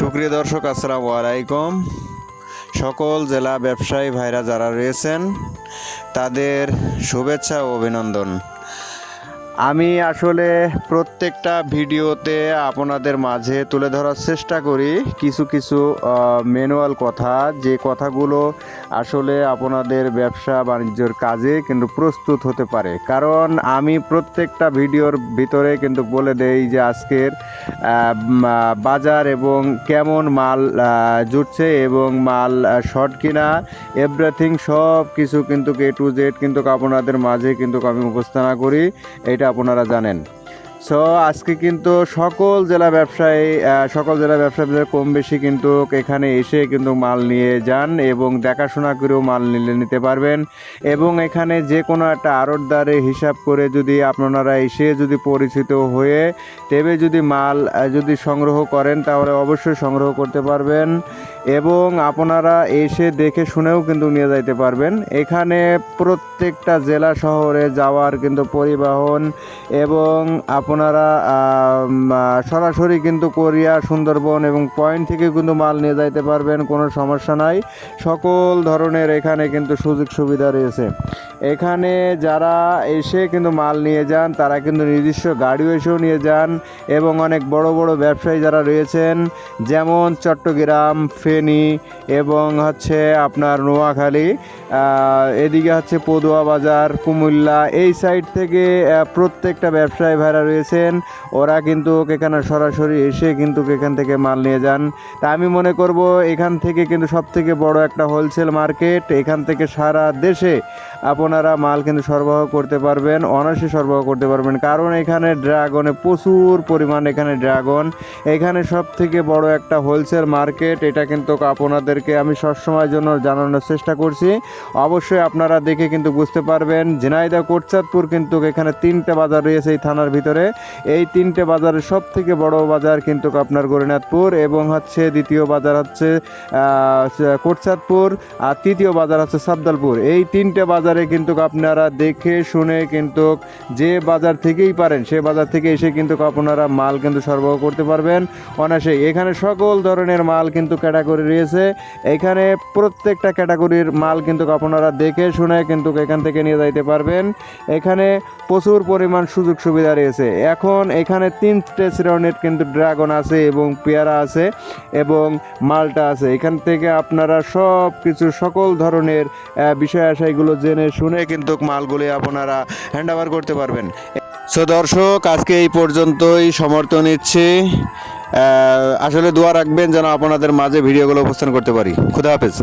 সুপ্রিয় দর্শক আসসালামু আলাইকুম। সকল জেলা ব্যবসায়ী ভাইরা যারা রয়েছেন তাদের শুভেচ্ছা ও অভিনন্দন। আমি আসলে প্রত্যেকটা ভিডিওতে আপনাদের মাঝে তুলে ধরার চেষ্টা করি কিছু কিছু ম্যানুয়াল কথা। যে কথাগুলো আসলে আপনাদের ব্যবসা বাণিজ্যর কাজে কিন্তু প্রস্তুত হতে পারে। কারণ আমি প্রত্যেকটা ভিডিওর ভিতরে কিন্তু বলে দেই যে আজকের বাজার এবং কেমন মাল জুটছে এবং মাল শর্ট কিনা এভরিথিং সব কিছু কিন্তু এ টু জেড কিন্তু আপনাদের মাঝে কিন্তু আমি উপস্থাপনা করি। এটা আপনারা জানেন। সো আজকে কিন্তু সকল জেলা ব্যবসায়ী সকল জেলা ব্যবসায়ীদের কম বেশি কিন্তু এখানে এসে কিন্তু মাল নিয়ে যান এবং দেখাশোনা করেও মাল নিলে নিতে পারবেন এবং এখানে যে কোনো একটা আড়তদারে হিসাব করে যদি আপনারা এসে যদি পরিচিত হয়ে তেবে যদি মাল যদি সংগ্রহ করেন তাহলে অবশ্যই সংগ্রহ করতে পারবেন। এবং আপনারা এসে দেখে শুনেও কিন্তু নিয়ে যাইতে পারবেন। এখানে প্রত্যেকটা জেলা শহরে যাওয়ার কিন্তু পরিবহন এবং আপনারা সরাসরি কিন্তু কোরিয়া, সুন্দরবন এবং পয়েন্ট থেকে কিন্তু মাল নিয়ে যাইতে পারবেন, কোনো সমস্যা নাই। সকল ধরনের এখানে কিন্তু সুযোগ সুবিধা রয়েছে। এখানে যারা এসে কিন্তু মাল নিয়ে যান, তারা কিন্তু নিজস্ব গাড়িও এসেও নিয়ে যান এবং অনেক বড় বড় ব্যবসায়ী যারা রয়েছেন, যেমন চট্টগ্রাম, ফেনী এবং হচ্ছে আপনার নোয়াখালী এদিকে হচ্ছে পদুয়া বাজার, কুমিল্লা, এই সাইড থেকে প্রত্যেকটা ব্যবসায়ী ভাইরা রয়েছেন। ওরা কিন্তু এখানে সরাসরি এসে কিন্তু এখান থেকে মাল নিয়ে যান। তা আমি মনে করব এখান থেকে কিন্তু সব থেকে বড় একটা হোলসেল মার্কেট এখান থেকে সারা দেশে আপনারা মাল কিন্তু সরবরাহ করতে পারবেন, অনায়াসে সরবরাহ করতে পারবেন। কারণ এখানে ড্রাগনে প্রচুর পরিমাণ এখানে ড্রাগন। এখানে সব থেকে বড় একটা হোলসেল মার্কেট, এটা কিন্তু আপনাদেরকে আমি সবসময়ের জন্য জানানোর চেষ্টা করছি। অবশ্যই আপনারা দেখে কিন্তু বুঝতে পারবেন, ঝিনাইদহ কোটচাঁদপুর কিন্তু এখানে তিনটে বাজার রয়েছে এই থানার ভিতরে। এই তিনটে বাজারের সব থেকে বড় বাজার কিন্তু আপনার গরিনাথপুর এবং হচ্ছে দ্বিতীয় বাজার হচ্ছে কোটচাঁদপুর আর তৃতীয় বাজার হচ্ছে সাবদালপুর। এই তিনটে বাজারে কিন্তু আপনারা দেখে শুনে কিন্তু যে বাজার থেকেই পারেন, সে বাজার থেকে এসে কিন্তু আপনারা মাল কিন্তু সরবরাহ করতে পারবেন। অনায়াসে এখানে সকল ধরনের মাল কিন্তু ক্যাটাগরি রয়েছে। এখানে প্রত্যেকটা ক্যাটাগরির মাল কিন্তু আপনারা দেখে শুনে কিন্তু এখান থেকে নিয়ে যাইতে পারবেন। এখানে প্রচুর পরিমাণ সুযোগ সুবিধা রয়েছে। এখন এখানে তিনটে শ্রেণির কিন্তু ড্রাগন আছে এবং পেয়ারা আছে এবং মালটা আছে। এখান থেকে আপনারা সব কিছু সকল ধরনের বিষয় আশাইগুলো জেনে শুনে কিন্তু মালগুলি আপনারা হ্যান্ড ওভার করতে পারবেন। সো দর্শক, আজকে এই পর্যন্তই সমর্থন নিচ্ছি। আসলে দোয়া রাখবেন যেন আপনাদের মাঝে ভিডিওগুলো উপস্থান করতে পারি। খুদা হাফেজ।